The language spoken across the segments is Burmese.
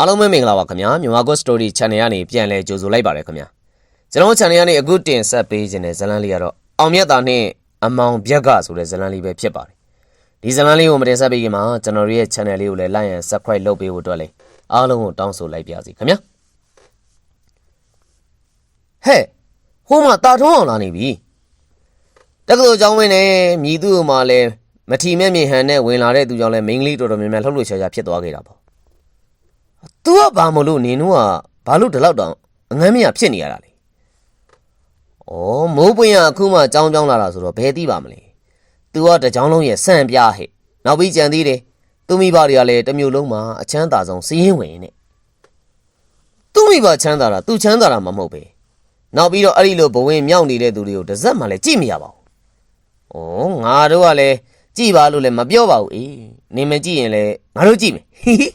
အားလုံးပဲမင်္ဂလာပါခင်ဗျာမြန်မာ Ghost Story Channel ကနေပြန်လည်ကြိုဆိုလိုက်ပါရခင်ဗျာကျွန်တော် channel ကနေအခုတင်ဆက်ပေးခြင်းတဲ့ဇတ်လန်းလေးကတော့အောင်မြတ်တာနဲ့အမောင်ပြက်ကဆိုတဲ့ဇတ်လန်းလေးပဲဖြစ်ပါတယ်ဒီဇတ်လန်းလေးကိုမတင်ဆက်ပေးခင်မှာကျွန်တော်ရဲ့ channel လေးကိုလည်း like and subscribe လုပ်ပေးဖို့အတွက်လည်းအားလုံးကိုတောင်းဆိုလိုက်ပါစီခင်ဗျာဟဲ့ဟိုမှာတာထုံးအောင်လာနေပြီတက္ကသိုလ်ကျောင်းဝင်နေမြည်သူ့မှာလည်းမထီမဲ့မြေဟန်နဲ့ဝင်လာတဲ့သူကြောင့်လည်းမိန်းကလေးတော်တော်များများလှုပ်လှုပ်ရှားရှားဖြစ်သွားခဲ့တာပေါ့။ तू ကဘာမလို့နင်တို့ကဘာလို့ဒီလောက်တောင်အငမ်းမရဖြစ်နေရတာလဲ။ဩမိုးပွင့်ရအခုမှကြောင်းကြောင်းလာတာဆိုတော့ဘယ်သိပါမလဲ။ तू ကတကြောင်လုံးရဲ့စံပြားဟဲ့။နောက်ပြီးကြံသေးတယ်။သူမိဘတွေကလည်းတစ်မျိုးလုံးမှာအချမ်းသာဆုံးစီးရင်ဝင်နဲ့။သူမိဘချမ်းသာတာ तू ချမ်းသာတာမှမဟုတ်ပဲ။နောက်ပြီးတော့အဲ့ဒီလိုဘဝင်မြောက်နေတဲ့သူတွေကိုတစ်စက်မှလည်းကြည့်မရပါဘူး။ဩငါတို့ကလည်းကြည့်ပါလို့လည်းမပြောပါဘူးအေး။နင်မကြည့်ရင်လည်းငါတို့ကြည့်မယ်ဟိဟိ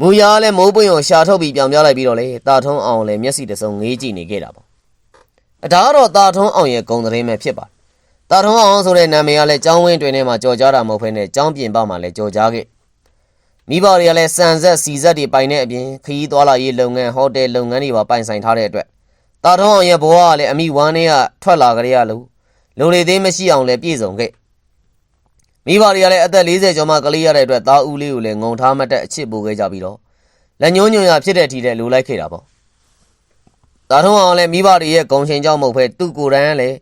မူရလည်းမိုးပွင့်ကိုရှာထုတ်ပြီးပြောင်ပြလိုက်ပြီးတော့လေတာထုံးအောင်လည်းမျက်စိတစ်စုံငေးကြည့်နေခဲ့တာပေါ့အဒါကတော့တာထုံးအောင်ရဲ့ဂုံသတင်းပဲဖြစ်ပါတယ်တာထုံးအောင်ဆိုတဲ့နာမည်ကလည်းကျောင်းဝင်းတွင်ထဲမှာကြော်ကြားတာမဟုတ်ဘဲနဲ့ကျောင်းပြင်ပမှာလည်းကြော်ကြားခဲ့မိဘတွေကလည်းစံဆက်စီဆက်တွေပိုင်တဲ့အပြင်ခရီးသွားလာရေးလုပ်ငန်းဟိုတယ်လုပ်ငန်းတွေပါပိုင်ဆိုင်ထားတဲ့အတွက်တာထုံးအောင်ရဲ့ဘဝကလည်းအမိဝမ်းထဲကထွက်လာကြရလို့လူတွေသေးမရှိအောင်လည်းပြည့်စုံခဲ့ မိဘတွေကလည်းအသက်40ကျော်မှကလေးရတဲ့အတွက်သားဦးလေးကိုလည်းငုံထားမှတ်တဲ့အချစ်ပို့ခဲ့ကြပြီးတော့လက်ညှိုးညွှန်ရဖြစ်တဲ့ထီတဲ့လိုလိုက်ခဲ့တာပေါ့။ဒါထုံးအောင်လည်းမိဘတွေရဲ့ဂုံချိန်ကြောင့်မဟုတ်ဘဲသူ့ကိုယ်တိုင်ကလည်း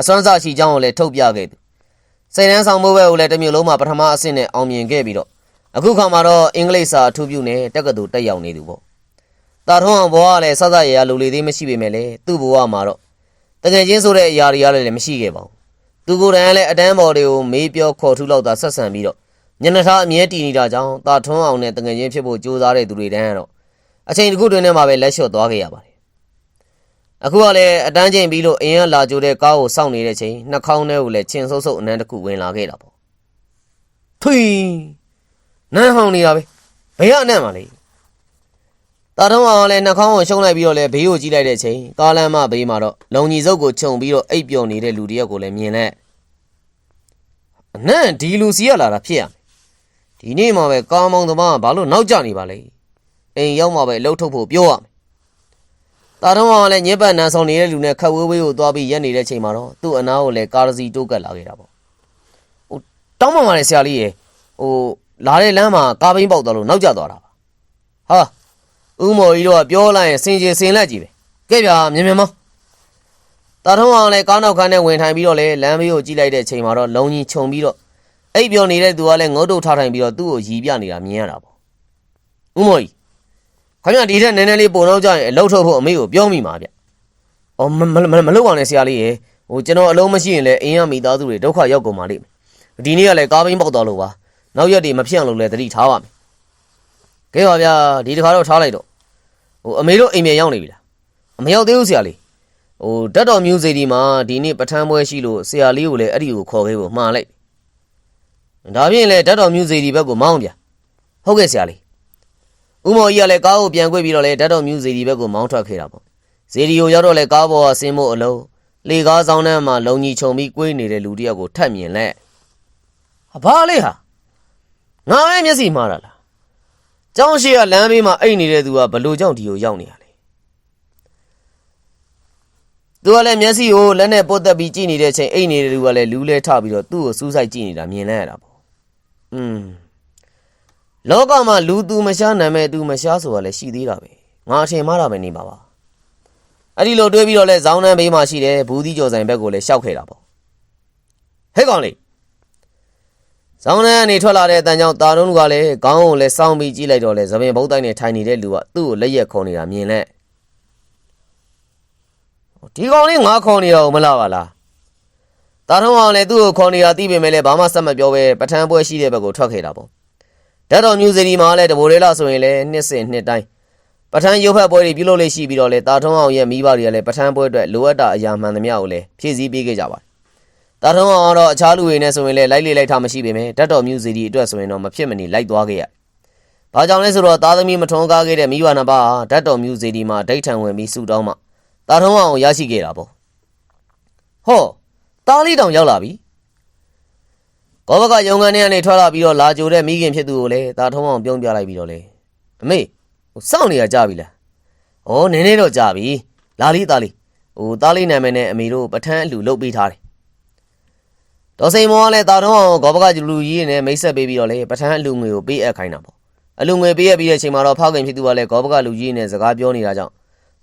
အစွမ်းစားရှိကြောင်းကိုလည်းထုတ်ပြခဲ့သူ။စိတ်တန်းဆောင်မှုပဲကိုလည်းတစ်မျိုးလုံးမှာပထမအဆင့်နဲ့အောင်မြင်ခဲ့ပြီးတော့အခုခါမှာတော့အင်္ဂလိပ်စာအထူးပြုနဲ့တက္ကသိုလ်တက်ရောက်နေသူပေါ့။ဒါထုံးအောင်ဘဝကလည်းစစရရလူလေသေးမရှိပေမဲ့လည်းသူ့ဘဝမှာတော့တကယ်ချင်းဆိုတဲ့အရာတွေကလည်းမရှိခဲ့ပါဘူး။ သူကိုယ်တိုင်ကလည်းအတန်းပေါ်တွေကိုမေးပြောခေါ်ထုလောက်တာဆက်ဆံပြီးတော့ညနေထားအမြဲတည်နေတာကြောင့်တာထွန်းအောင်နဲ့တငယ်ချင်းဖြစ်ဖို့ကြိုးစားတဲ့သူတွေတန်းကတော့အချိန်တစ်ခုတွင်ထဲမှာပဲလက်လျှော့သွားခဲ့ရပါတယ်။အခုကလည်းအတန်းချိန်ပြီးလို့အင်းကလာကြိုတဲ့ကားကိုစောင့်နေတဲ့ချိန်နှာခေါင်းထဲကိုလည်းချင်းဆုပ်ဆုပ်အနမ်းတစ်ခုဝင်လာခဲ့တာပေါ့။ထွီနန်းဟောင်းနေတာပဲဘယ်ကအနမ်းပါလဲ။တာထုံးအောင်လည်းနှာခေါင်းကိုရှုံးလိုက်ပြီးတော့လည်းဘေးကိုကြည့်လိုက်တဲ့ချိန်ကားလမ်းမဘေးမှာတော့လုံကြီးစုပ်ကိုခြုံပြီးတော့အိပ်ပျော်နေတဲ့လူတစ်ယောက်ကိုလည်းမြင်လိုက် အနံ့ဒီလူစီရလာတာဖြစ်ရမယ်ဒီနေ့မှပဲကားမောင်းသမားကဘာလို့နောက်ကျနေပါလဲအိမ်ရောက်မှပဲအလုပ်ထုတ်ဖို့ပြောရမယ်တာတော့ကလည်းညစ်ပတ်နန်းဆောင်နေတဲ့လူနဲ့ခက်ဝေးဝေးကိုသွားပြီးရက်နေတဲ့ချိန်မှာတော့သူ့အနားကိုလည်းကားစီတိုးကပ်လာခဲ့တာပေါ့ဟိုတောင်းပန်ပါလေဆရာလေးရေဟိုလာတဲ့လမ်းမှာကားဘိန်းပေါက်သွားလို့နောက်ကျသွားတာပါဟာဦးမော်ကြီးတော့ကပြောလိုက်ရင်စင်ကြယ်စင်လက်ကြီးပဲကဲဗျာမြန်မြန်မောင်း တာထုံးအောင်လည်းကားနောက်ခန်းနဲ့ဝင်ထိုင်ပြီးတော့လေလမ်းဘေးကိုကြည့်လိုက်တဲ့ချိန်မှာတော့လုံကြီးခြုံပြီးတော့အိပ်ပျော်နေတဲ့သူကလည်းငုတ်တုတ်ထားထိုင်ပြီးတော့သူ့ကိုရီးပြနေတာမြင်ရတာပေါ့ဥမော်ကြီးခင်ဗျာဒီထက်နည်းနည်းလေးပုံတော့ကြရင်အလုပ်ထုတ်ဖို့အမေကိုပြောမိမှာဗျအော်မမမမလုပ်ပါနဲ့ဆရာလေးရေဟိုကျွန်တော်အလုံးမရှိရင်လည်းအင်းရမိသားစုတွေဒုက္ခရောက်ကုန်ပါလိမ့်မယ်ဒီနေ့ကလည်းကားဘင်းပေါက်သွားလို့ပါနောက်ရက်တွေမဖြစ်အောင်လို့လည်းသတိထားပါမယ်ကဲပါဗျာဒီတစ်ခါတော့ထားလိုက်တော့ဟိုအမေတို့အိမ်ပြန်ရောက်နေပြီလားအမရောက်သေးဘူးဆရာလေး ဟိုတက်တော်မျိုးစေဒီမှာဒီနေ့ပထမ်းပွဲရှိလို့ဆရာလေးကိုလည်းအဲ့ဒီကိုခေါ်ခဲ့ဖို့မှားလိုက်ဒါဖြင့်လည်းတက်တော်မျိုးစေဒီဘက်ကိုမောင်းပြဟုတ်ကဲ့ဆရာလေးဥမော်ကြီးကလည်းကားကိုပြန်ကွေ့ပြီးတော့လည်းတက်တော်မျိုးစေဒီဘက်ကိုမောင်းထွက်ခဲ့တာပေါ့စေဒီကိုရောက်တော့လည်းကားပေါ်ကဆင်းဖို့အလုံးလေကားဆောင်နှမ်းမှာလုံကြီးခြုံပြီးကွေးနေတဲ့လူတစ်ယောက်ကိုထပ်မြင်လက်ဟာဘာလေးဟာငါပဲမျက်စိမှားတာလားကျောင်းရှိကလမ်းဘေးမှာအိတ်နေတဲ့သူကဘလို့ကြောင့်ဒီကိုရောက်နေရလဲ သူကလည်းမျက်စိကိုလက်နဲ့ပုတ်တက်ပြီးကြည့်နေတဲ့အချိန်အိတ်နေတဲ့လူကလည်းလူးလဲထပြီးတော့သူ့ကိုစူးစိုက်ကြည့်နေတာမြင်လိုက်ရတာပေါ့။อืมလောကမှာလူသူမရှားနာမည်သူမရှားဆိုတာလည်းရှိသေးတာပဲ။ငါအထင်မှားတာပဲနေပါပါ။အဲ့ဒီလိုတွေးပြီးတော့လဲဇောင်းနှမ်းဘေးမှာရှိတဲ့ဘူးသီးကျော်ဆိုင်ဘက်ကိုလည်းရှောက်ခဲ့တာပေါ့။ဟဲ့ကောင်လေးဇောင်းနှမ်းကနေထွက်လာတဲ့အတန်ကြောင့်တာတုံးလူကလည်းခေါင်းကိုလည်းစောင်းပြီးကြည့်လိုက်တော့လဲသပင်ဘုတ်တိုင်းနဲ့ထိုင်နေတဲ့လူကသူ့ကိုလက်ရက်ခုံနေတာမြင်လက် ဒီကောင်လေးငါခေါ်နေတော့မလားပါလားတာထုံးအောင်လည်းသူ့ကိုခေါ်နေတာသိပေမဲ့လည်းဘာမှဆက်မပြောပဲပထမ်းပွဲရှိတဲ့ဘက်ကိုထွက်ခဲ့တာပေါ့ဓာတ်တော်မြူစီဒီမှာလည်းတဘိုလေးလာဆိုရင်လည်းနှစ်စဉ်နှစ်တိုင်းပထမ်းရုပ်ဖက်ပွဲတွေပြုလုပ်လို့ရှိပြီးတော့လေတာထုံးအောင်ရဲ့မိဘတွေကလည်းပထမ်းပွဲအတွက်လိုအပ်တာအရာမှန်သမျှကိုလည်းဖြည့်ဆည်းပေးခဲ့ကြပါတယ်တာထုံးအောင်တော့အခြားလူတွေနဲ့ဆိုရင်လည်းလိုက်လေလိုက်ထားမရှိပေမဲ့ဓာတ်တော်မြူစီဒီအတွက်ဆိုရင်တော့မဖြစ်မနေလိုက်သွားခဲ့ရဘာကြောင့်လဲဆိုတော့သားသမီးမထွန်းကားခဲ့တဲ့မိဘနှစ်ပါးဟာဓာတ်တော်မြူစီဒီမှာဒိတ်ထံဝင်ပြီးဆူတောင်းမှ တာထုံးအောင်ရရှိခဲ့တာပေါ့ဟောတားလေးတောင်ရောက်လာပြီကောဘကရုံကန်ထဲကနေထွက်လာပြီးတော့လာကြိုတဲ့မိခင်ဖြစ်သူကိုလည်းတာထုံးအောင်ပြုံးပြလိုက်ပြီးတော့လေအမေဟိုစောင့်နေရကြပြီလားဩနည်းနည်းတော့ကြပြီလာလေးသားလေးဟိုသားလေးနာမည်နဲ့အမေတို့ပထန်းအလှလုပ်ပေးထားတယ်တော်စိန်မောကလည်းတာတော့အောင်ဂောဘကကျလူကြီးနဲ့မိတ်ဆက်ပေးပြီးတော့လေပထန်းအလှငွေကိုပေးအပ်ခိုင်းတာပေါ့အလှငွေပေးရပြီးတဲ့အချိန်မှာတော့ဖောက်ခင်ဖြစ်သူကလည်းဂောဘကလူကြီးနဲ့စကားပြောနေတာကြောင့်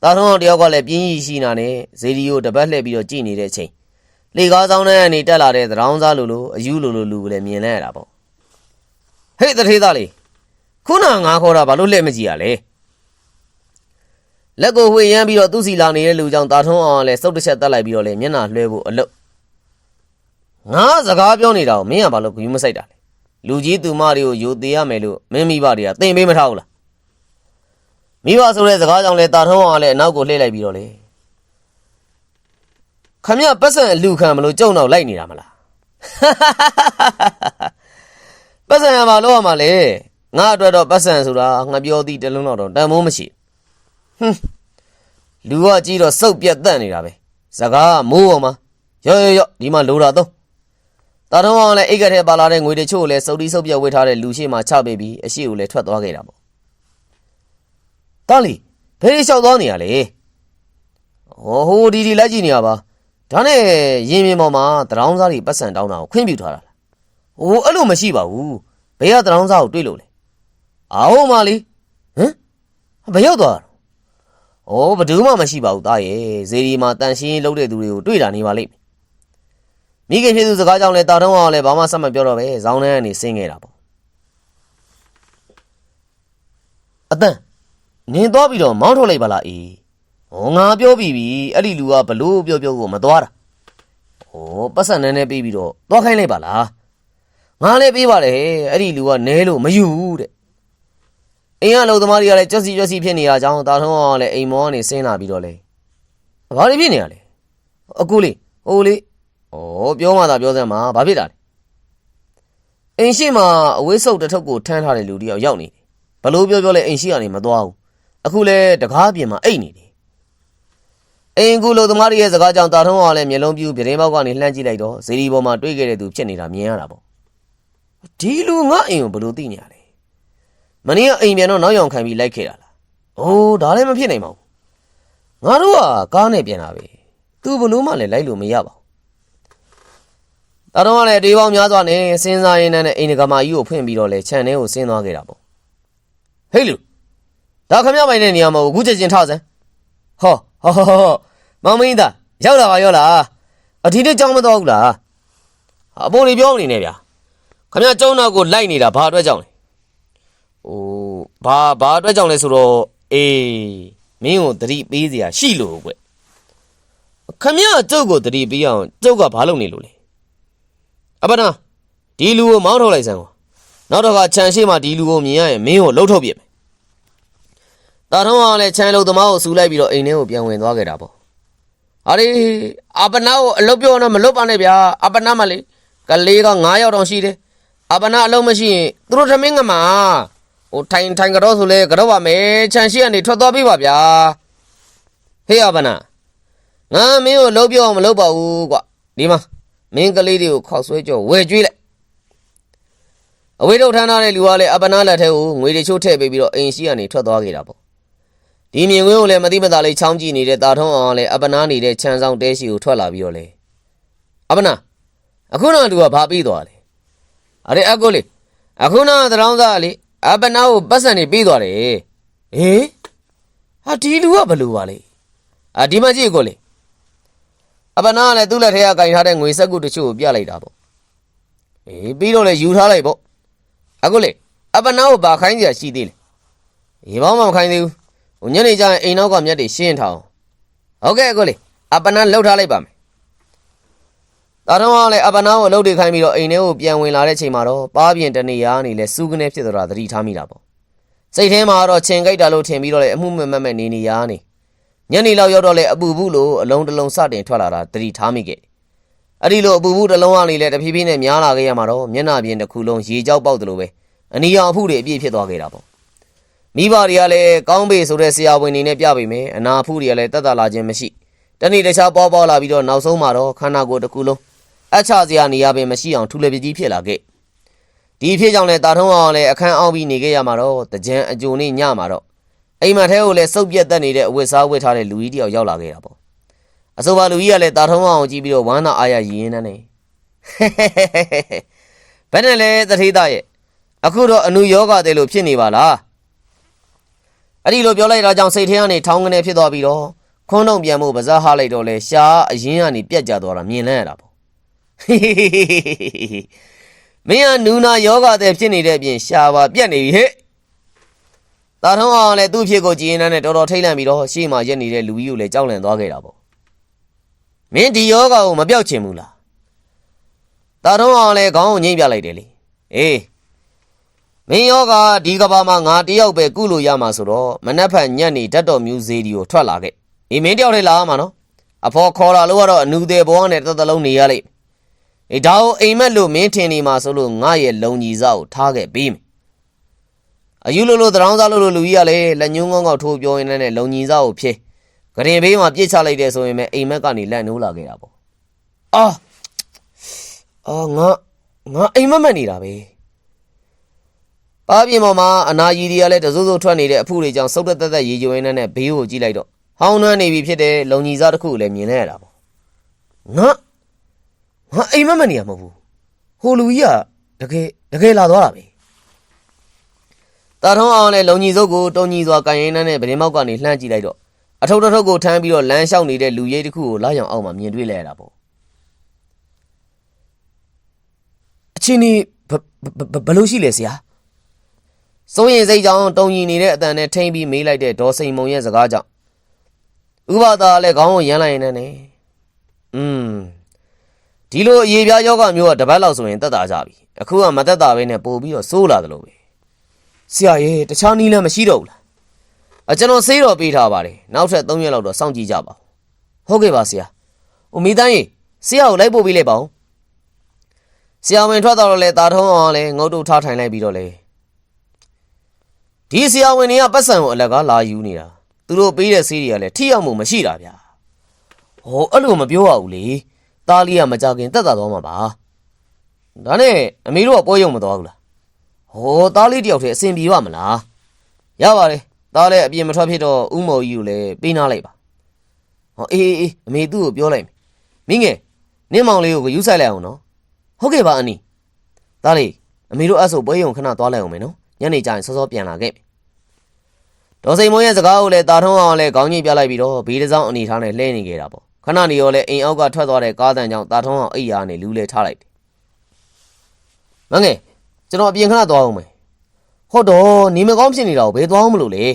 တာတော့အောင်တယောက်ကလည်းပြင်းကြီးရှိနာနဲ့ဇေဒီကိုတပတ်လှည့်ပြီးတော့ကြည်နေတဲ့အချိန်လေကားဆောင်တဲ့အနေတက်လာတဲ့သရောင်းစားလိုလိုအယူလိုလိုလူကိုလည်းမြင်လဲရတာပေါ့ဟေ့တထေးသားလေးခုနငါခေါ်တာဘာလို့လှည့်မကြည့်ရလဲလက်ကိုဝှေ့ရမ်းပြီးတော့သူ့စီလာနေတဲ့လူကြောင့်တာထုံးအောင်လည်းစုပ်တစ်ချက်တက်လိုက်ပြီးတော့လေမျက်နှာလွှဲဖို့အလုတ်ငါစကားပြောနေတာကိုမင်းကဘာလို့ဂယူမဆိုင်တာလဲလူကြီးသူမတွေကိုယူသေးရမယ်လို့မင်းမိဘတွေကသင်ပေးမထားဘူးလား မိဘဆိုတဲ့စကားကြောင့်လေတာထုံးအောင်လည်းအနောက်ကိုလှည့်လိုက်ပြီးတော့လေခမရပတ်စံလူခံမလို့ကြုံတော့လိုက်နေတာမလားပတ်စံရမှာလို့ရမှာလေငါအတွက်တော့ပတ်စံဆိုတာငါပြောသည်တစ်လုံးတော့တန်မိုးမရှိဘူးလူကကြည့်တော့စုပ်ပြတ်တန့်နေတာပဲစကားကမိုးပေါ်မှာရော့ရော့ရော့ဒီမှာလိုတာတော့တာထုံးအောင်လည်းအိတ်ကထဲပါလာတဲ့ငွေတချို့ကိုလည်းစုပ်တီးစုပ်ပြတ်ဝေးထားတဲ့လူရှိမှချပေးပြီးအရှိကိုလည်းထွက်သွားခဲ့တာပေါ့ တားလီဘယ်လိုလျှောက်သွားနေရလဲဟောဟိုဒီဒီလိုက်ကြည့်နေရပါဒါနဲ့ရင်မြင်ပေါ်မှာတရောင်းစားတွေပတ်စံတောင်းတာကိုခွင့်ပြုထားတာလားဟိုအဲ့လိုမရှိပါဘူးဘယ်ကတရောင်းစားကိုတွေ့လို့လဲအာဟုတ်မလေးဟမ်ဘယ်ရောက်သွားတာ။အော်ဘယ်သူမှမရှိပါဘူးသားရဲ့။ဇေဒီမှာတန်ရှင်းရေးလုပ်တဲ့သူတွေကိုတွေ့တာနေပါလိမ့်မယ်။မိခင်ဖြစ်သူစကားကြောင့်လဲတာတုံးအောင်လဲဘာမှဆက်မပြောတော့ပဲ။ဇောင်းနှန်းကနေဆင်းခဲ့တာပေါ့။အတန် နင်းသွားပြီးတော့မောင်းထုတ်လိုက်ပါလားအေး။ဟောငါပြောပြီးပြီအဲ့ဒီလူကဘလို့ပြောပြောကိုမသွားတာ။ဟောပတ်စံနန်းနဲ့ပြီးပြီးတော့သွားခိုင်းလိုက်ပါလား။ငါလည်းပေးပါတယ်အဲ့ဒီလူကနဲလို့မယူဘူးတဲ့အိမ်ကလုံသမားတွေကလည်းကြက်စီကြက်စီဖြစ်နေရကြောင်းတာထုံးအောင်ကလည်းအိမ်မောကနေဆင်းလာပြီးတော့လေဘာတွေဖြစ်နေရလဲအကူလေးဟိုလေးဩပြောမှသာပြောစမ်းပါဘာဖြစ်တာလဲအိမ်ရှိမှာအဝေးဆုပ်တစ်ထုပ်ကိုထမ်းထားတဲ့လူတယောက်ရောက်နေတယ်ဘလို့ပြောပြောလဲအိမ်ရှိကနေမသွားဘူး အခုလဲတကားပြင်မှာအိတ်နေတယ်အိမ်ကူလုံသမားတွေရဲ့စကားကြောင့်တာထုံးအောင်လည်းမျက်လုံးပြူပြတင်းပေါက်ကနေလှမ်းကြည့်လိုက်တော့ဇေဒီပေါ်မှာတွေးခဲ့တဲ့သူဖြစ်နေတာမြင်ရတာပေါ့ဒီလူငါအိမ်ကိုဘလို့သိနေရလဲမနေ့ကအိမ်ပြန်တော့နောက်ယောင်ခံပြီးလိုက်ခဲ့တာလား။အိုးဒါလည်းမဖြစ်နိုင်ပါဘူး။ငါတို့ကကားနဲ့ပြန်တာပဲ။ तू ဘလို့မှလည်းလိုက်လို့မရပါဘူး။ဒါတော့လည်းတေးပေါင်းများစွာနဲ့စဉ်းစားရင်းနဲ့အိမ်ကမာကြီးကိုဖွင့်ပြီးတော့လဲခြံထဲကိုဆင်းသွားခဲ့တာပေါ့။ဟေးလူ ဒါခမရမိုင်တဲ့နေရာမှာအခုချက်ချင်းထစမ်းဟောဟောဟောမောင်မင်းသားရောက်လာပါရောလားအထီးလေးကြောင်းမတော်ဘူးလားအပေါ်လေးပြောမနေနဲ့ဗျာခမရကျောင်းနောက်ကိုလိုက်နေတာဘာအတွက်ကြောင့်လဲဟိုဘာဘာအတွက်ကြောင့်လဲဆိုတော့အေးမင်းကိုတတိပေးစရာရှိလို့ကွခမရကျုပ်ကိုတတိပေးအောင်ကျုပ်ကဘာလုပ်နေလို့လဲအပနာဒီလူကိုမောင်းထုတ်လိုက်စမ်းကွာနောက်တော့ကခြံရှိမှဒီလူကိုမြင်ရရင်မင်းကိုလှုပ်ထုတ်ပြမယ် တာထုံးအောင်လည်းခြံလုံသမားကိုစူလိုက်ပြီးတော့အိမ်ထဲကိုပြန်ဝင်သွားခဲ့တာပေါ့ဟာဒီအပနာကိုအလုပ်ပြောတော့မလုပ်ပါနဲ့ဗျာအပနာမလေးကလေးက9ယောက်တောင်ရှိတယ်အပနာအလုပ်မရှိရင်သူတို့ထမင်းကမှာဟိုထိုင်ထိုင်ကတော့ဆိုလဲကတော့ပါမယ်ခြံရှိကနေထွက်သွားပြီပါဗျာဟေးအဘနာငါမင်းကိုလှုပ်ပြောအောင်မလုပ်ပါဘူးကွဒီမှာမင်းကလေးတွေကိုခောက်ဆွဲကြောဝယ်ကျွေးလိုက်အဝေးထုတ်ထမ်းထားတဲ့လူကလည်းအပနာလက်ထဲကိုငွေတွေချိုးထည့်ပေးပြီးတော့အိမ်ရှိကနေထွက်သွားခဲ့တာပေါ့ ဒီမြင်ကွင်းကိုလည်းမတိမတာလေးချောင်းကြည့်နေတဲ့တာထုံးအောင်လည်းအပနာနေတဲ့ခြံဆောင်တဲရှိကိုထွက်လာပြီးတော့လေအပနာအခုတော့သူကဘာပြီးသွားလဲအရေအကိုလေးအခုတော့သရောင်းသားလေးအပနာကိုပတ်စံနေပြီးသွားတယ်ဟေးဟာဒီလူကဘလူပါလေအာဒီမကြည့်ကိုလေအပနာကလည်းသူ့လက်ထဲကကင်ထားတဲ့ငွေစက်ကုတချို့ကိုပြလိုက်တာပေါ့အေးပြီးတော့လေယူထားလိုက်ပေါ့အခုလေအပနာကိုဘာခိုင်းကြရှိသေးလဲဒီဘောင်းမမခိုင်းသေးဘူး ဟိုညနေကျရင်အိမ်နောက်ကမြက်တွေရှင်းထားအောင်ဟုတ်ကဲ့အခုလေအပနာလှုပ်ထားလိုက်ပါမယ်ဒါတော့ကလည်းအပနာကိုလှုပ်တွေခိုင်းပြီးတော့အိမ်ထဲကိုပြန်ဝင်လာတဲ့ချိန်မှာတော့ပါးပြင်တနေရာကနေလဲစူးကနေဖြစ်သွားတာသတိထားမိတာပေါ့စိတ်ထဲမှာတော့ချင်ကြိုက်တာလို့ထင်ပြီးတော့လေအမှုမဲ့မဲ့မဲ့နေနေရာနေညနေလောက်ရောက်တော့လေအပူဘူးလို့အလုံးတစ်လုံးစတင်ထွက်လာတာသတိထားမိခဲ့အဲ့ဒီလိုအပူဘူးတစ်လုံးကနေလဲတဖြည်းဖြည်းနဲ့များလာခဲ့ရမှာတော့မျက်နှာပြင်တစ်ခုလုံးရေကြောက်ပေါက်တယ်လို့ပဲအနီရောင်အဖုတွေအပြည့်ဖြစ်သွားခဲ့တာပေါ့ မိဘတွေကလည်းကောင်းပေဆိုတဲ့ဆရာဝန်တွေနဲ့ပြပေမယ်အနာအဖုတွေကလည်းတက်တာလာခြင်းမရှိတနေ့တခြားပေါ်ပေါ်လာပြီးတော့နောက်ဆုံးမှာတော့ခန္ဓာကိုယ်တစ်ခုလုံးအချစရာနေရာပင်မရှိအောင်ထူလေပကြီးဖြစ်လာခဲ့ဒီဖြစ်ကြောင့်လဲတာထုံးအောင်လဲအခန်းအောက်ပြီးနေခဲ့ရမှာတော့တကြံအကြိုနေညမှာတော့အိမ်မထဲကိုလဲစုပ်ပြက်တက်နေတဲ့အဝတ်စားဝတ်ထားတဲ့လူကြီးတယောက်ရောက်လာခဲ့တာပေါ့အဆိုပါလူကြီးကလည်းတာထုံးအောင်ကိုကြည့်ပြီးတော့ဝမ်းသာအားရရင်းနှန်းနေဘယ်နဲ့လဲသတိသားရဲ့အခုတော့အနုယောဂတဲ့လို့ဖြစ်နေပါလား အဲ့ဒီလိုပြောလိုက်တာကြောင့်စိတ်ထဲကနေထောင်းကနေဖြစ်သွားပြီးတော့ခွန်းတော့ပြန်မှုပါဇာဟာလိုက်တော့လဲရှားအရင်ကနေပြက်ကြသွားတာမြင်လဲရတာပေါ့မင်းကနူနာယောဂတဲ့ဖြစ်နေတဲ့အပြင်ရှားပါပြက်နေပြီဟဲ့တာထုံးအောင်လည်းသူ့ဖြစ်ကိုကြည်ရင်နဲ့တော်တော်ထိတ်လန့်ပြီးတော့ရှေ့မှာရက်နေတဲ့လူကြီးကိုလည်းကြောက်လန့်သွားခဲ့တာပေါ့မင်းဒီယောဂကိုမပြောက်ချင်ဘူးလားတာထုံးအောင်လည်းခေါင်းကိုငိမ့်ပြလိုက်တယ်လေအေး မင်းယောကဒီကဘာမှာငါတယောက်ပဲကုလို့ရမှာဆိုတော့မနှက်ဖက်ညက်နေဓာတ်တော်မျိုးစေးဒီကိုထွက်လာခဲ့အေးမင်းတယောက်ထဲလာမှာနော်အဖေါ်ခေါ်လာလို့ကတော့အနူသေးဘောနဲ့တစ်သလုံးနေရလိမ့်အေးဒါကိုအိမ်မက်လို့မင်းထင်နေမှာဆိုလို့ငါရဲ့လုံကြီးစားကိုထားခဲ့ပြီးမယ်အယူလိုလိုတရောင်းစားလိုလိုလူကြီးကလည်းလက်ညှိုးငေါငေါထိုးပြောရင်းနဲ့လုံကြီးစားကိုဖြေဂရင်ဘေးမှာပြစ်ချလိုက်တယ်ဆိုရင်ပဲအိမ်မက်ကနေလက်နိုးလာခဲ့တာပေါ့အာအော်ငါငါအိမ်မက်မက်နေတာပဲ ပါပြင်ပေါ်မှာအနာကြီးတွေကလည်းတစိုးစိုးထွက်နေတဲ့အဖူတွေကြောင့်စုပ်တက်တက်တက်ရေကြွင်းနဲ့ဘေးကိုကြည့်လိုက်တော့ဟောင်းနှွမ်းနေပြီဖြစ်တဲ့လုံကြီးစားတစ်ခုကိုလည်းမြင်လဲရတာပေါ့ငါငါအိမ်မက်မက်နေရမဟုတ်ဘူးဟိုလူကြီးကတကယ်တကယ်လာသွားတာပဲတာထုံးအောင်လည်းလုံကြီးစုပ်ကိုတုံကြီးစွာကန်ရင်နဲ့ဗရင်မောက်ကနေလှမ်းကြည့်လိုက်တော့အထုပ်တစ်ထုပ်ကိုထမ်းပြီးတော့လမ်းလျှောက်နေတဲ့လူရိပ်တစ်ခုကိုလာရောက်အောင်မှမြင်တွေ့လဲရတာပေါ့အချင်းนี่ဘဘဘဘလို့ရှိလဲဆရာ စိုးရင်စိတ်ကြောင့်တုံညီနေတဲ့အတန်နဲ့ထိမ့်ပြီးမေးလိုက်တဲ့ဒေါ်စိန်မုံရဲ့စကားကြောင့်ဥပဒါလည်းခေါင်းကိုရမ်းလိုက်ရင်နဲ့อืมဒီလိုအရေးပြားယောဂမျိုးကတပတ်လောက်ဆိုရင်တက်တာကြပြီအခုကမတက်တာပဲနဲ့ပို့ပြီးတော့စိုးလာတယ်လို့ပဲဆရာရေတခြားနီးလည်းမရှိတော့ဘူးလားအကျွန်တော်ဆေးတော်ပေးထားပါတယ်နောက်ထပ်3ရက်လောက်တော့စောင့်ကြည့်ကြပါဦးဟုတ်ကဲ့ပါဆရာဟိုမိသားကြီးဆရာကိုလိုက်ပို့ပေးလိုက်ပါဦးဆရာဝန်ထွက်တော့လဲတာထုံးအောင်လဲငုတ်တုတ်ထားထိုင်လိုက်ပြီးတော့လဲ ဒီဆရာဝန်တွေကပတ်စံကိုအလကားလာယူနေတာသူတို့ပေးတဲ့ဆေးတွေကလည်းထိရောက်မှုမရှိတာဗျာဟောအဲ့လိုမပြောရဘူးလေတားလေးကမကြခင်တက်တာသွားမှာပါဒါနဲ့အမေတို့ကပွဲရုံမသွားဘူးလားဟောတားလေးတယောက်တည်းအဆင်ပြေပါမလားရပါတယ်တားလည်းအပြင်မထွက်ဖြစ်တော့ဥမော်ကြီးကိုလည်းပေးနာလိုက်ပါဟောအေးအေးအေးအမေသူ့ကိုပြောလိုက်မယ်မင်းငယ်နင်းမောင်လေးကိုယူဆိုင်လိုက်အောင်နော်ဟုတ်ကဲ့ပါအနီဒါလေးအမေတို့အဲ့ဆိုပွဲရုံခဏသွားလိုက်အောင်မယ်နော် ညနေကျရင်စောစောပြန်လာခဲ့မယ်ဒေါ်စိန်မွန်ရဲ့စကားကိုလည်းတာထုံးအောင်လည်းခေါင်းကြီးပြလိုက်ပြီးတော့ဘေးတစ်စောင်းအနေထားနဲ့လှည့်နေခဲ့တာပေါ့ခဏနေရောလည်းအိမ်အောက်ကထွက်သွားတဲ့ကားတန်ကြောင့်တာထုံးအောင်အိပ်ရာနဲ့လူးလဲထားလိုက်တယ်မငယ်ကျွန်တော်အပြင်ခဏသွားအောင်မယ်ဟုတ်တော့နေမကောင်းဖြစ်နေတာကိုဘယ်သွားအောင်မလို့လဲ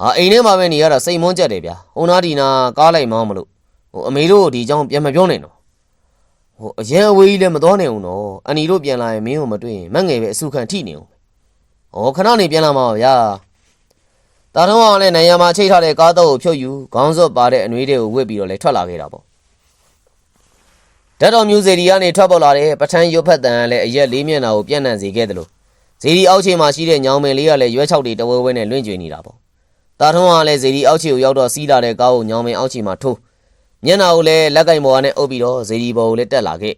ဟာအိမ်ထဲမှာပဲနေရတာစိတ်မွန်းကြက်တယ်ဗျာဟိုနာဒီနာကားလိုက်မောင်းမလို့ဟိုအမေတို့ဒီအကြောင်းပြန်မပြောနဲ့နော်ဟိုအရင်အဝေးကြီးလည်းမတော်နိုင်ဘူးနော်အန်ဒီတို့ပြန်လာရင်မင်းကိုမတွေ့ရင်မက်ငယ်ပဲအစုခံထိနေအောင် ဟောခဏနေပြန်လာမှာပါဗျာတာတော့အောင်လည်းနိုင်ရမှာချိတ်ထားတဲ့ကားတော့ကိုဖြုတ်ယူခေါင်းစော့ပါတဲ့အနွေးတွေကိုဝစ်ပြီးတော့လည်းထွက်လာခဲ့တာပေါ့ဓာတ်တော်မျိုးစေဒီကနေထွက်ပေါ်လာတဲ့ပထန်းရွတ်ဖက်တန်ကလည်းအရက်လေးမျက်နှာကိုပြန့်နှံ့စေခဲ့တယ်လို့ဇေဒီအောက်ခြေမှာရှိတဲ့ညောင်ပင်လေးကလည်းရွက်ချောက်တွေတဝဲဝဲနဲ့လွင့်ကျွေနေတာပေါ့တာထုံးကလည်းဇေဒီအောက်ခြေကိုရောက်တော့စီးလာတဲ့ကားကိုညောင်ပင်အောက်ခြေမှာထိုးမျက်နှာကိုလည်းလက်ကင်ပေါ်ကနေအုပ်ပြီးတော့ဇေဒီဘော်ကိုလည်းတက်လာခဲ့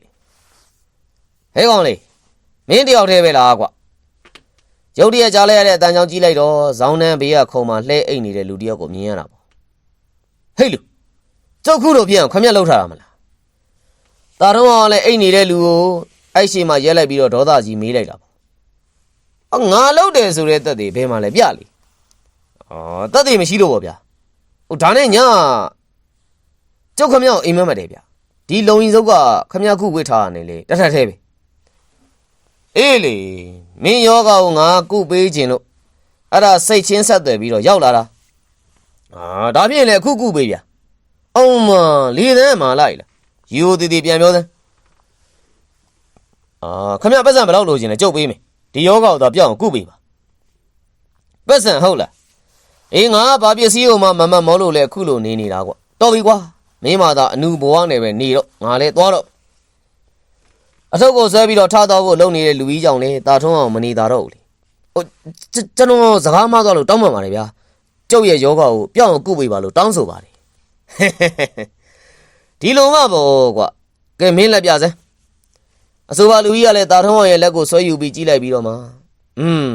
ဟဲကောင်လေးမင်းတယောက်တည်းပဲလားကွာ ရုတ်တရက်ကြားလိုက်ရတဲ့အတန်ကြောင့်ကြီးလိုက်တော့ဇောင်းနှန်းဘေးကခုံမှာလှဲအိတ်နေတဲ့လူတယောက်ကိုမြင်ရတာပေါ့ဟေးလူကျုပ်ခုလိုပြန်ခမက်လောက်ထားတာမလားတာတော့ကလည်းအိတ်နေတဲ့လူကိုအဲ့ရှိမှရက်လိုက်ပြီးတော့ဒေါသကြီးမေးလိုက်တာပေါ့အငါလောက်တယ်ဆိုတဲ့တက်တွေဘယ်မှလဲပြလေအော်တက်တွေမရှိလို့ပေါ့ဗျာဟိုဒါနဲ့ညာကျုပ်ခမရအိမ်မက်မတယ်ဗျဒီလုံရင်စုပ်ကခမရခုဝစ်ထားရတယ်လေတထက်သေးပဲအေးလေ မင်းယောဂကိုငါကုပေးခြင်းလို့အဲ့ဒါစိတ်ချင်းဆက်သွယ်ပြီးတော့ရောက်လာတာအာဒါဖြင့်လေအခုကုပေးဗျအောင်မလေသန်းမာလိုက်လားယူတီတီပြန်ပြောစမ်းအာခမရပတ်စံဘယ်လောက်လိုချင်လဲကျုပ်ပေးမယ်ဒီယောဂကိုတော့ပြောင်းအောင်ကုပေးပါပတ်စံဟုတ်လားအေးငါဘာပစ္စည်းကိုမှမမတ်မောလို့လေအခုလိုနေနေတာကွတော်ပြီကွာမင်းမသာအနူဘဝနဲ့ပဲနေတော့ငါလည်းသွားတော့ အထုပ်ကိုဆွဲပြီးတော့ထားတော့ကိုလုံနေတဲ့လူကြီးကြောင့်လေတာထုံးအောင်မနေတာတော့ဘူးလေဟိုကျွန်တော်စကားမသွားလို့တောင်းပန်ပါတယ်ဗျာကျုပ်ရဲ့ယောဂကိုပြောင်းအောင်ကုပေးပါလို့တောင်းဆိုပါတယ်ဒီလိုမှပေါ့ကွာကဲမင်းလက်ပြစမ်းအဆိုပါလူကြီးကလည်းတာထုံးအောင်ရဲ့လက်ကိုဆွဲယူပြီးကြည့်လိုက်ပြီးတော့မှอืม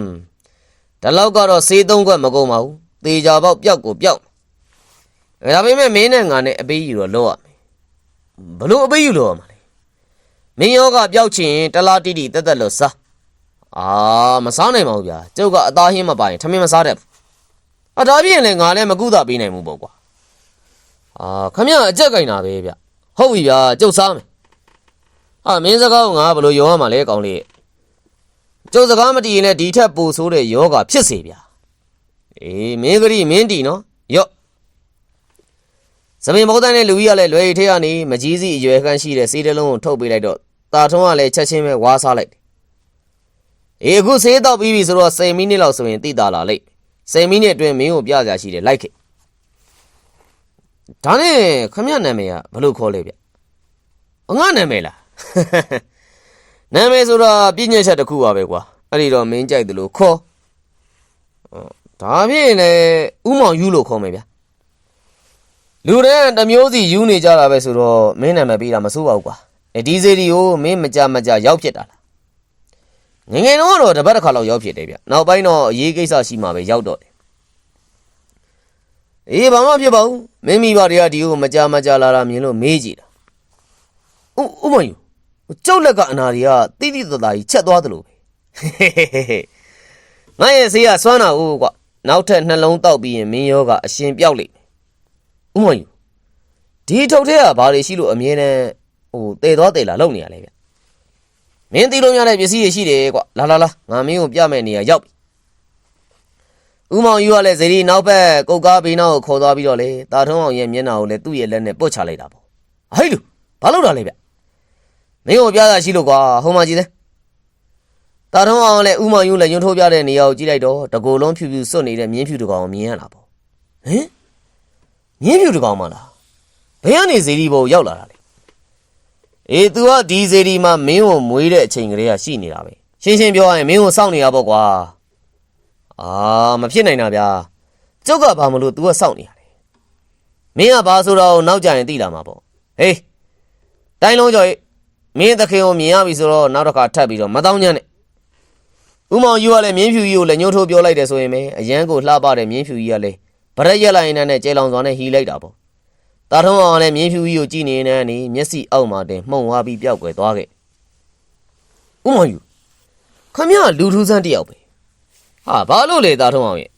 ဒါလောက်ကတော့စေးသုံးခွက်မကုန်ပါဘူးသေချာပေါက်ပျောက်ကိုပျောက်ဒါပေမဲ့မင်းနဲ့ငါနဲ့အပေးယူတော့လောရမယ်ဘလို့အပေးယူလောရမှာလဲ မင်းယောကပျောက်ချင်တလားတိတိတက်တက်လို့စားအာမစားနိုင်ပါဘူးဗျာကျုပ်ကအသားဟင်းမပိုင်ထမင်းမစားတတ်ဘူးအဒါပြင်းလည်းငါလည်းမကုသပေးနိုင်ဘူးပေါ့ကွာအာခမရအကြက်ကင်တာပဲဗျဟုတ်ပြီဗျာကျုပ်စားမယ်ဟာမင်းစကားကိုငါဘယ်လိုယောရမှာလဲကောင်းလေးကျုပ်စကားမတည်ရင်လည်းဒီထက်ပိုဆိုးတဲ့ယောဂဖြစ်စေဗျာအေးမင်းကလေးမင်းတီနော်ယော့ သမင်မောဒန်နဲ့လူကြီးကလည်းလွယ်ရည်ထဲကနေမကြီးစီအရွယ်ခန့်ရှိတဲ့စေးတလုံးကိုထုတ်ပေးလိုက်တော့တာထုံးကလည်းချက်ချင်းပဲဝါစားလိုက်တယ်အေးအခုစေးတော့ပြီးပြီဆိုတော့10မိနစ်လောက်ဆိုရင်တိတာလာလိမ့်10မိနစ်အတွင်းမင်းကိုပြကြရှိတယ်လိုက်ခဲ့ဒါနဲ့ခမရနာမည်ကဘယ်လိုခေါ်လဲဗျ။ငါနာမည်လား။နာမည်ဆိုတာပြည့်ညက်ချက်တစ်ခုပါပဲကွာ။အဲ့ဒီတော့မင်းကြိုက်တယ်လို့ခေါ်။အော်ဒါဖြင့်လေဥမောင်ယူလို့ခေါ်မယ်ဗျာ။ လူတဲ့တစ်မျိုးစီယူနေကြတာပဲဆိုတော့မင်းနာမည်ပေးတာမစိုးပါဘူးကွာ။အဲဒီစီဒီကိုမင်းမကြမကြရောက်ဖြစ်တာလား။ငယ်ငယ်တော့တော့တစ်ပတ်တစ်ခါလောက်ရောက်ဖြစ်တယ်ဗျ။နောက်ပိုင်းတော့အရေးကိစ္စရှိမှပဲရောက်တော့တယ်။အေးဘာမှဖြစ်ပါဘူး။မင်းမိဘတွေကဒီကိုမကြမကြလာတာမြင်လို့မေးကြည့်တာ။ဥဥမယူကျုပ်လက်ကအနာတွေကတိတိတသားကြီးချက်သွားသလိုပဲငါရဲ့ဆေးကစွမ်းတာဦးကွနောက်ထပ်နှလုံးတောက်ပြီးရင်မင်းယောကအရှင်ပြောက်လိမ့်မယ် ဥမယူဒီထုတ်ထဲကဘာတွေရှိလို့အမြဲတမ်းဟိုတည်သွားတည်လာလုံနေရလဲဗျမင်းတီးလို့ရတဲ့ပစ္စည်းတွေရှိတယ်ကွလာလာလာငါမင်းကိုပြမဲ့နေရရောက်ပြီဥမောင်ယူကလည်းဇေဒီနောက်ဘက်ကုတ်ကားဘေးနောက်ကိုခေါ်သွားပြီးတော့လေတာထုံးအောင်ရဲ့မျက်နှာကိုလည်းသူ့ရဲ့လက်နဲ့ပုတ်ချလိုက်တာပေါ့ဟဲ့လူဘာလုပ်တာလဲဗျမင်းကိုပြတာရှိလို့ကွာဟိုမှာကြည့်တယ်တာထုံးအောင်လည်းဥမောင်ယူလည်းညွန့်ထိုးပြတဲ့နေရာကိုကြည့်လိုက်တော့တကိုယ်လုံးဖြူဖြူစွတ်နေတဲ့မြင်းဖြူတစ်ကောင်ကိုမြင်ရတာပေါ့ဟင် မြင်းဖြူတစ်ကောင်မလားဘယ်ကနေဇေဒီဘုံရောက်လာတာလဲအေး तू ကဒီဇေဒီမှာမင်းကိုမွေးတဲ့အချိန်ကလေးကရှိနေတာပဲရှင်းရှင်းပြောရရင်မင်းကိုစောင့်နေရပေါ့ကွာအာမဖြစ်နိုင်တာဗျာကျုပ်ကဘာမလို့ तू ကစောင့်နေရတယ်မင်းကဘာဆိုတော့နောက်ကြရင်သိလာမှာပေါ့ဟေးတိုင်းလုံးကျော်ရေမင်းသခင်ကိုမြင်ရပြီဆိုတော့နောက်တစ်ခါထပ်ပြီးတော့မတောင်းညံ့နဲ့ဥမောင်ယူကလည်းမြင်းဖြူကြီးကိုလည်းညှိုးထိုးပြောလိုက်တယ်ဆိုရင်ပဲအရန်ကိုလှပတဲ့မြင်းဖြူကြီးကလည်း ဗရက်ရက်လိုက်နေတဲ့ကျဲလောင်စွာနဲ့ဟီလိုက်တာပေါ့တာထုံးအောင်လည်းမြင်းဖြူကြီးကိုကြည့်နေနေနေမျက်စိအောက်မှာတင်မှုံသွားပြီးပျောက်ကွယ်သွားခဲ့ဥမောင်ယူခမရလူထူးဆန်းတယောက်ပဲဟာဘာလို့လဲတာထုံးအောင်ရဲ့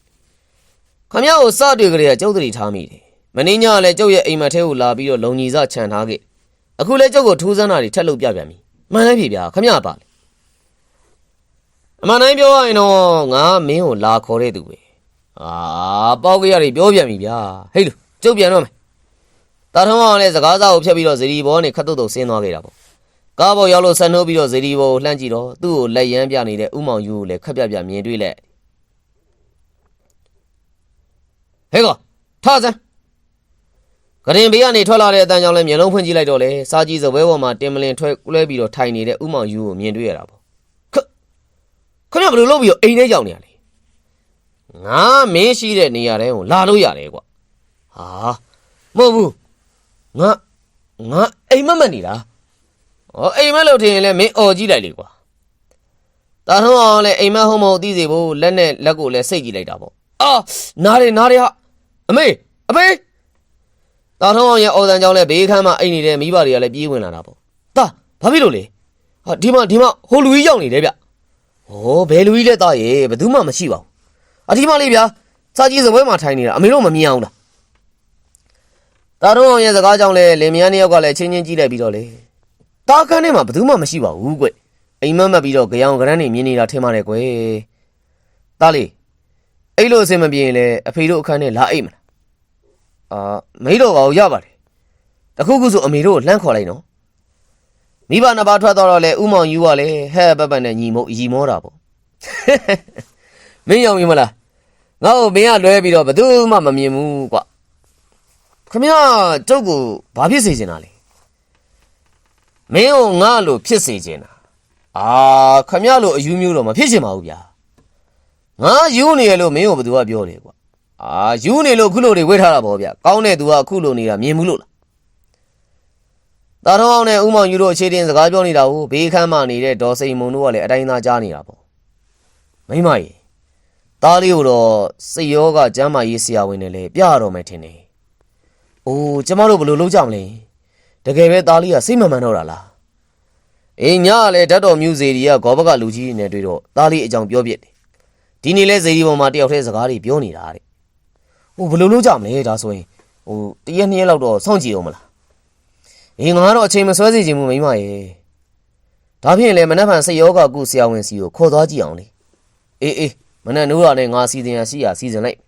ခမရကိုစတွေ့ကြတဲ့ကျုပ်တတိထားမိတယ်မင်းညကလည်းကျုပ်ရဲ့အိမ်မက်ထဲကိုလာပြီးတော့လုံကြီးစခြံထားခဲ့အခုလဲကျုပ်ကိုထူးဆန်းတာတွေထက်လို့ပြပြန်ပြီမှန်လဲပြီဗျာခမရပါလေအမှန်တိုင်းပြောရရင်တော့ငါမင်းကိုလာခေါ်တဲ့သူပဲ အာပေါက်ကြရတွေပြောပြန်ပြီဗျာဟေးလူကျုပ်ပြန်တော့မယ်တာထုံးအောင်လဲစကားစားကိုဖြတ်ပြီးတော့ဇီဒီဘောနဲ့ခတ်တုတ်တုတ်ဆင်းသွားခဲ့တာပေါ့ကားပေါ်ရောက်လို့ဆန်နှိုးပြီးတော့ဇီဒီဘောကိုလှမ်းကြည့်တော့သူ့ကိုလက်ရမ်းပြနေတဲ့ဥမောင်ယူကိုလည်းခက်ပြပြမြင်တွေ့လက်ဟေးကောထားစမ်းကရင်ဘေးကနေထွက်လာတဲ့အတန်းကြောင့်လည်းမျက်လုံးဖွင့်ကြည့်လိုက်တော့လေစားကြီးစပွဲပေါ်မှာတင်မလင်ထွက်လွဲပြီးတော့ထိုင်နေတဲ့ဥမောင်ယူကိုမြင်တွေ့ရတာပေါ့ခခမရဘယ်လိုလုပ်ပြီးတော့အိမ်ထဲရောက်နေရလဲ ငါမင်းရှိတဲ့နေရာတိုင်းကိုလာလို့ရတယ်ကွာဟာမဟုတ်ဘူးငါငါအိမ်မက်မက်နေတာဩအိမ်မက်လို့ထင်ရင်လည်းမင်းអော်ကြည့်လိုက်လေကွာတာထုံးအောင်လည်းအိမ်မက်ဟုတ်မဟုတ်သိစေဖို့လက်နဲ့လက်ကိုလည်းစိတ်ကြည့်လိုက်တာပေါ့အာနားတယ်နားတယ်ဟာအမေအမေတာထုံးအောင်ရဲ့အော်တန်ကြောင့်လည်းဘေးခန်းမှာအိတ်နေတဲ့မိဘတွေကလည်းပြေးဝင်လာတာပေါ့။တာဘာဖြစ်လို့လဲ။ဟာဒီမှာဒီမှာဟိုလူကြီးရောက်နေတယ်ဗျ။ဟောဘယ်လူကြီးလဲတာရေဘယ်သူမှမရှိပါဘူး။ အဒီမလေးဗျာစာကြီးစပွဲမှာထိုင်နေတာအမေတို့မမြင်အောင်လား။တာထုံးအောင်ရဲ့စကားကြောင့်လည်းလင်မယားနှစ်ယောက်ကလည်းချင်းချင်းကြည့်လိုက်ပြီးတော့လေ။တာခန်းထဲမှာဘယ်သူမှမရှိပါဘူးကွ။အိမ်မက်မက်ပြီးတော့ကြောင်ကရန်းနေမြင်နေတာထင်ပါတယ်ကွ။တာလေးအဲ့လိုအဆင်မပြေရင်လည်းအဖေတို့အခန်းထဲလာအိတ်မလားအာမေးတော့ပါဦးရပါတယ်တခုခုဆိုအမေတို့ကိုလှမ်းခေါ်လိုက်နော်မိဘနှစ်ပါးထွက်သွားတော့လေဥမောင်ယူကလည်းဟဲ့ပတ်ပတ်နဲ့ညီမို့ရီမောတာပေါ့ မင်းရောက်ပြီမလားငါ့ကိုမင်းကလွဲပြီးတော့ဘယ်သူမှမမြင်ဘူးကွခမရကျုပ်ကိုဘာဖြစ်စေချင်တာလဲမင်းကိုငါလိုဖြစ်စေချင်တာအာခမရလိုအယူမျိုးတော့မဖြစ်ချင်ပါဘူးဗျာငါယူနေရလို့မင်းကိုဘယ်သူကပြောတယ်ကွအာယူနေလို့ခုလိုတွေဝေ့ထားတာပေါ့ဗျကောင်းတဲ့သူကခုလိုနေတာမြင်ဘူးလို့လားတာထုံးအောင်နဲ့ဦးမောင်ယူတို့အခြေတင်စကားပြောနေတာကိုဘေးခမ်းမှနေတဲ့ဒေါ်စိန်မုံတို့ကလည်းအတိုင်းသားကြားနေတာပေါ့မိမကြီး သားလေးကိုတော့စိတ်ရောကကျမ်းမာရေးဆရာဝန်နဲ့လည်းပြရတော့မယ်ထင်တယ်အိုးကျမတို့ဘယ်လိုလုပ်ကြမလဲတကယ်ပဲသားလေးကစိတ်မမှန်တော့တာလားအေးညကလည်းဓာတ်တော်မျိုးစေဒီကဂောဘကလူကြီးတွေနဲ့တွေ့တော့သားလေးအကြောင်းပြောပြစ်တယ်ဒီနေ့လဲစေဒီပေါ်မှာတယောက်တည်းစကားတွေပြောနေတာတဲ့ဟိုဘယ်လိုလုပ်ကြမလဲဒါဆိုရင်ဟိုတရက်နှစ်ရက်လောက်တော့စောင့်ကြည့်အောင်မလားအေးငါတော့အချိန်မဆွဲစီခြင်းမမိမရဲ့ဒါဖြင့်လေမနက်ဖြန်စိတ်ယောဂကုဆရာဝန်စီကိုခေါ်သွားကြည့်အောင်လေအေးအေး မနက်နိုးရနဲ့ငါစီစဉ်ရရှိရစီစဉ်လိုက်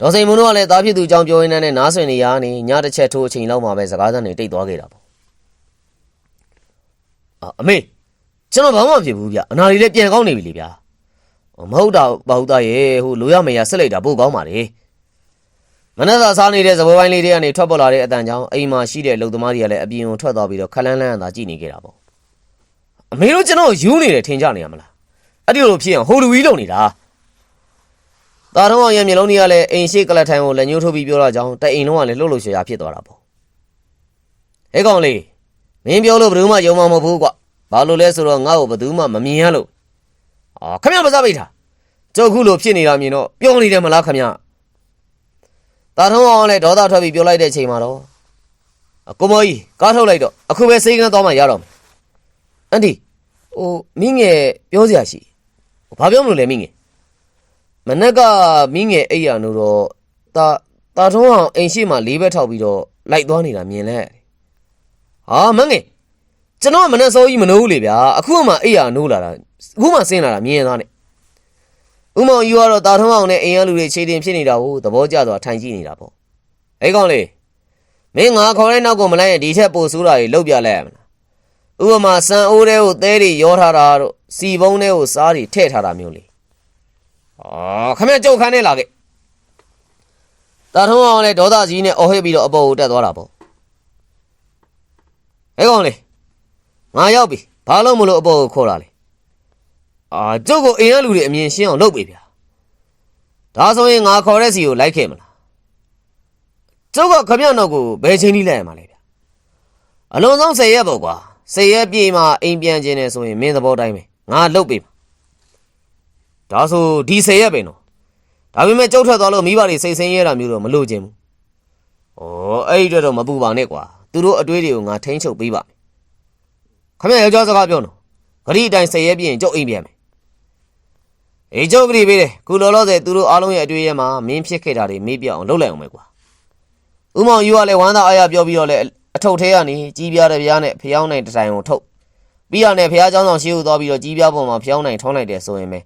ဒေါ်စိန်မုံတို့ကလည်းသားဖြစ်သူအကြောင်းပြောရင်းနဲ့နားဆွေနေရနေညတစ်ချက်ထိုးအချိန်လောက်မှပဲစကားစမ်းနေတိတ်သွားခဲ့တာပေါ့အာအမေကျွန်တော်ဘာမှမဖြစ်ဘူးဗျအနာလေးလည်းပြန်ကောင်းနေပြီလေဗျာမဟုတ်တာဘာဟုတ်သားရဲ့ဟိုလိုရမရဆက်လိုက်တာပို့ကောင်းပါလေမနက်စာစားနေတဲ့သဘောပိုင်းလေးတွေကနေထွက်ပေါ်လာတဲ့အတန်ကြောင့်အိမ်မှာရှိတဲ့လုံသမားတွေကလည်းအပြင်ကိုထွက်သွားပြီးတော့ခလန်းလန်းသာကြည့်နေကြတာပေါ့အမေတို့ကျွန်တော်ယူနေတယ်ထင်ကြနေရမလား အဲ့ဒီလိုဖြစ်အောင်ဟိုလူကြီးလုံနေတာတာတော့အောင်ရဲ့မျိုးလုံးတွေကလည်းအိမ်ရှိကလတ်ထိုင်ကိုလက်ညှိုးထိုးပြီးပြောတော့ကြောင်းတဲ့အိမ်လုံးကလည်းလှုပ်လှုပ်ရှားရှားဖြစ်သွားတာပေါ့ဟဲ့ကောင်လေးမင်းပြောလို့ဘယ်သူမှယုံမှာမဟုတ်ဘူးကွာဘာလို့လဲဆိုတော့ငါ့ကိုဘယ်သူမှမမြင်ရလို့အာခမရပါစားပိတ်တာကျုပ်ခုလိုဖြစ်နေတာမြင်တော့ပြောနေတယ်မလားခမရတာထုံးအောင်လည်းဒေါသထွက်ပြီးပြောလိုက်တဲ့အချိန်မှာတော့အကိုမကြီးကားထုတ်လိုက်တော့အခုပဲစေးကန်းသွားမှရတော့မယ်အန်ဒီဟိုမင်းငယ်ပြောစရာရှိဟို ဘာပြောမလို့လဲမင်းငယ်မနက်ကမင်းငယ်အိပ်ရနို့တော့တာတာထုံးအောင်အိမ်ရှိမှလေးဘက်ထောက်ပြီးတော့လိုက်သွားနေတာမြင်လဲဟာမငယ်ကျွန်တော်ကမနဲ့စောကြီးမနှိုးဘူးလေဗျာအခုမှအိပ်ရနိုးလာတာအခုမှဆင်းလာတာမြင်သားနဲ့ဥမောင်ယူကတော့တာထုံးအောင်နဲ့အိမ်ရလူတွေခြေတင်ဖြစ်နေတာကိုသဘောကျစွာထိုင်ကြည့်နေတာပေါ့။အဲ့ကောင်လေးမင်းငါခေါ်တဲ့နောက်ကိုမလိုက်ရင်ဒီထက်ပိုဆိုးတာတွေလောက်ပြလိုက်ရမလား။ဥပမာစံအိုးတဲကိုသဲတွေရောထားတာတို့ စီပုံးတဲကိုစားတွေထည့်ထားတာမျိုးလေ။အာခမရကြုတ်ခန်းနဲ့လာခဲ့။တာထုံးအောင်လည်းဒေါသကြီးနဲ့အော်ဟစ်ပြီးတော့အပေါ်ကိုတက်သွားတာပေါ့။အဲ့ကောင်လေးငါရောက်ပြီ။ဘာလို့မလို့အပေါ်ကိုခေါ်တာလဲ။အာကျုပ်ကိုအိမ်ရလူတွေအမြင်ရှင်းအောင်လုပ်ပေးဗျာဒါဆိုရင်ငါခေါ်တဲ့စီကိုလိုက်ခဲ့မလားကျုပ်ကခမရနောက်ကိုဘယ်ချိန်ထိလိုက်ရမှာလဲဗျာအလုံးစုံ10ရက်ပေါ့ကွာ10ရက်ပြည့်မှအိမ်ပြန်ခြင်းနဲ့ဆိုရင်မင်းသဘောတိုင်းပဲ ငါလုပ်ပေးမှာဒါဆိုဒီ10ရက်ပဲနော်ဒါပေမဲ့ကျုပ်ထွက်သွားလို့မိဘတွေစိတ်ဆင်းရဲတာမျိုးတော့မလုပ်ချင်ဘူးဩအဲ့ဒီအတွက်တော့မပူပါနဲ့ကွာသူတို့အတွေးတွေကိုငါထိန်းချုပ်ပေးပါမယ်ခမရယောက်ျားစကားပြောနော်ဂရိအတိုင်း10ရက်ပြည့်ရင်ကျုပ်အိမ်ပြန်မယ်အေးကျုပ်ကလေးပေးတယ်ခုလောလောဆယ်သူတို့အားလုံးရဲ့အတွေ့အကြုံမှာမင်းဖြစ်ခဲ့တာတွေမေးပြအောင်လုပ်လိုက်အောင်ပဲကွာဥမောင်ယူကလည်းဝမ်းသာအားရပြောပြီးတော့လည်းအထုပ်ထဲကနေကြီးပြားတဲ့ပြားနဲ့ဖျောင်းနိုင်တစ်တိုင်ကိုထုတ် ပြီးရနဲ့ဖျားเจ้าဆောင်ရှိဦးသွားပြီးတော့ကြီးပြားပေါ်မှာဖျောင်းနိုင်ထုံးလိုက်တယ်ဆိုရင်ပဲ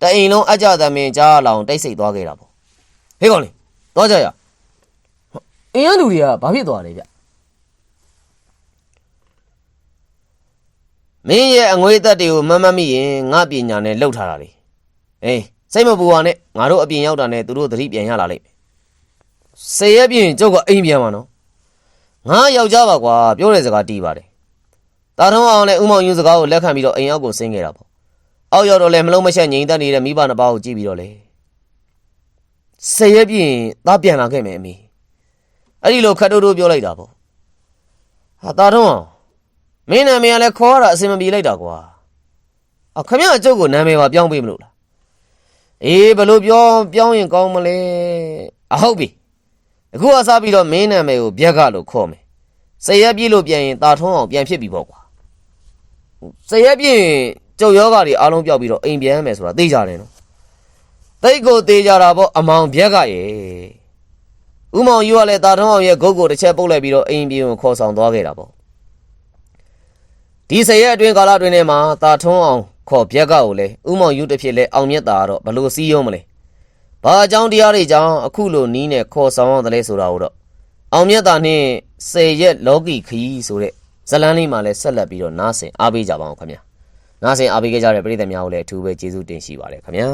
တအိမ်လုံးအကြသမင်ကြားလောင်တိတ်ဆိတ်သွားခဲ့တာပေါ့ဟေးကောင်လေးသွားကြရအင်းရလူတွေကဘာဖြစ်သွားလဲဗျမင်းရဲ့အငွေသက်တွေကိုမမတ်မိရင်ငါပညာနဲ့လှုပ်ထားတာလေ အေးစိတ်မပူပါနဲ့ငါတို့အပြင်ရောက်တာနဲ့သူတို့သတိပြန်ရလာလိမ့်မယ်။စေရက်ပြင်ကျုပ်ကအိမ်ပြန်မှာနော်။ငါယောက်ျားပါကွာပြောတဲ့စကားတီးပါတယ်။ တာထုံးအောင်လည်းဥမောင်ယူစကားကိုလက်ခံပြီးတော့အိမ်ရောက်ကိုဆင်းခဲ့တာပေါ့။အောက်ရောက်တော့လည်းမလုံးမရှက်ငြိမ်သက်နေတဲ့မိဘနှစ်ပါးကိုကြည့်ပြီးတော့လေ။စေရက်ပြင်သားပြန်လာခဲ့မယ်အမေ။အဲ့ဒီလိုခတ်တိုးတိုးပြောလိုက်တာပေါ့။ဟာတာထုံးအောင်မင်းနာမည်ကလည်းခေါ်ရတာအဆင်မပြေလိုက်တာကွာ။အခမရအကျုပ်ကိုနာမည်ပါပြောင်းပေးမလို့လားအေးဘယ်လို့ပြောပြောင်းရင်ကောင်းမလဲအဟုတ်ပြီအခုအစားပြီးတော့မင်းနာမည်ကိုဗျက်ကလို့ခေါ်မယ်စရက်ပြည့်လို့ပြန်ရင်တာထုံးအောင်ပြန်ဖြစ်ပြီပေါ့ကွာ စရက်ပြည့်ရင်ကျုပ်ယောဂါတွေအားလုံးပျောက်ပြီးတော့အိမ်ပြန်ရမယ်ဆိုတာသိကြတယ်နော်တိတ်ကိုသိကြတာပေါ့အမောင်ဗျက်ကရေဥမောင်ယူကလည်းတာထုံးအောင်ရဲ့ဂုတ်ကိုတစ်ချက်ပုတ်လိုက်ပြီးတော့အိမ်ပြန်ကိုခေါ်ဆောင်သွားခဲ့တာပေါ့ဒီစရက်အတွင်းကာလအတွင်းထဲမှာတာထုံးအောင်ခေါ်ပြက်ကကိုလေဥမောင်ယူတစ်ဖြစ်လဲအောင်မြတ်တာကတော့ဘလို့စီးရုံးမလဲဘာအကြောင်းတရားတွေကြောင့်အခုလိုနီးနဲ့ခေါ်ဆောင်ရတယ်လဲဆိုတာကိုတော့အောင်မြတ်တာနဲ့စေရက်လောကီခီးဆိုတဲ့ ဇလန်းလေးမှာလဲဆက်လက်ပြီးတော့နားဆင်အားပေးကြပါအောင်ခင်ဗျာနားဆင်အားပေးကြတဲ့ပရိသတ်များကိုလည်းအထူးပဲကျေးဇူးတင်ရှိပါတယ်ခင်ဗျာ